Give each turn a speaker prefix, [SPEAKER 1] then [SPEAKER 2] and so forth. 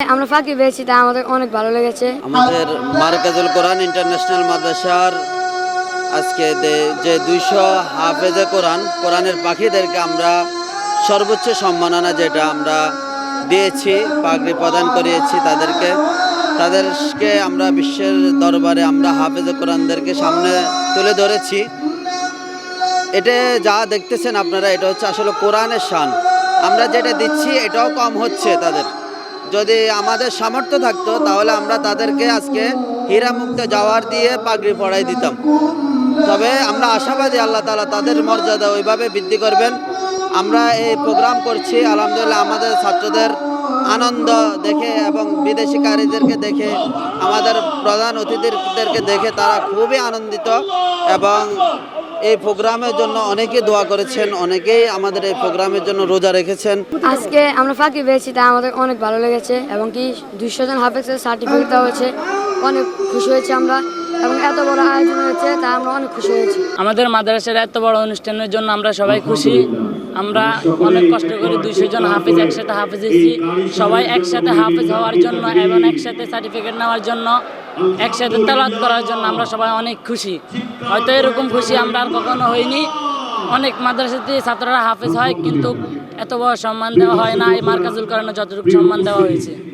[SPEAKER 1] আমরা ফাঁকি পেয়েছি, তা আমাদের অনেক ভালো লেগেছে।
[SPEAKER 2] আমাদের মার্কাজুল কোরআন ইন্টারন্যাশনাল মাদ্রাসার আজকে যে দুইশো হাফেজে কোরআন, কোরআনের পাখিদেরকে আমরা সর্বোচ্চ সম্মাননা যেটা আমরা দিয়েছি, পাগড়ি প্রদান করিয়েছি তাদেরকে। তাদেরকে আমরা বিশ্বের দরবারে আমরা হাফেজে কোরআনদেরকে সামনে তুলে ধরেছি। এটা যা দেখতেছেন আপনারা, এটা হচ্ছে আসলে কোরআনের শান। আমরা যেটা দিচ্ছি, এটাও কম হচ্ছে তাদের। যদি আমাদের সামর্থ্য থাকতো, তাহলে আমরা তাদেরকে আজকে হীরা মুক্ত যাওয়ার দিয়ে পাগড়ি পড়াই দিতাম। তবে আমরা আশাবাদী আল্লাহ তালা তাদের মর্যাদা ওইভাবে বৃদ্ধি করবেন। আমরা এই প্রোগ্রাম করছি, আলহামদুলিল্লাহ আমাদের ছাত্রদের আনন্দ দেখে এবং বিদেশি কারীদেরকে দেখে, আমাদের প্রধান অতিথিদেরকে দেখে তারা খুবই আনন্দিত এবং এই প্রোগ্রামের জন্য অনেকেই দোয়া করেছেন অনেকেই আমাদের এই প্রোগ্রামের জন্য রোজা রেখেছেন।
[SPEAKER 1] আজকে আমরা ফাঁকি পেয়েছি তা আমাদের অনেক ভালো লেগেছে এবং কি দুইশো জন হাফেজের সার্টিফিকেট দেওয়া হয়েছে। অনেক খুশি হয়েছি আমরা এবং এত বড় আয়োজন হয়েছে তা আমরা অনেক খুশি হয়েছি।
[SPEAKER 3] আমাদের মাদ্রাসার এত বড় অনুষ্ঠানের জন্য আমরা সবাই খুশি। আমরা অনেক কষ্ট করে দুইশো জন হাফিজ একসাথে হাফিজ হয়েছি। সবাই একসাথে হাফিজ হওয়ার জন্য এবং একসাথে সার্টিফিকেট নেওয়ার জন্য একসাথে তালাত করার জন্য আমরা সবাই অনেক খুশি। হয়তো এরকম খুশি আমরা আর কখনো হইনি। অনেক মাদ্রাসাতে ছাত্ররা হাফেজ হয়, কিন্তু এত বড় সম্মান দেওয়া হয় না। এই মার্কাজুল কারণে যতটুকু সম্মান দেওয়া হয়েছে।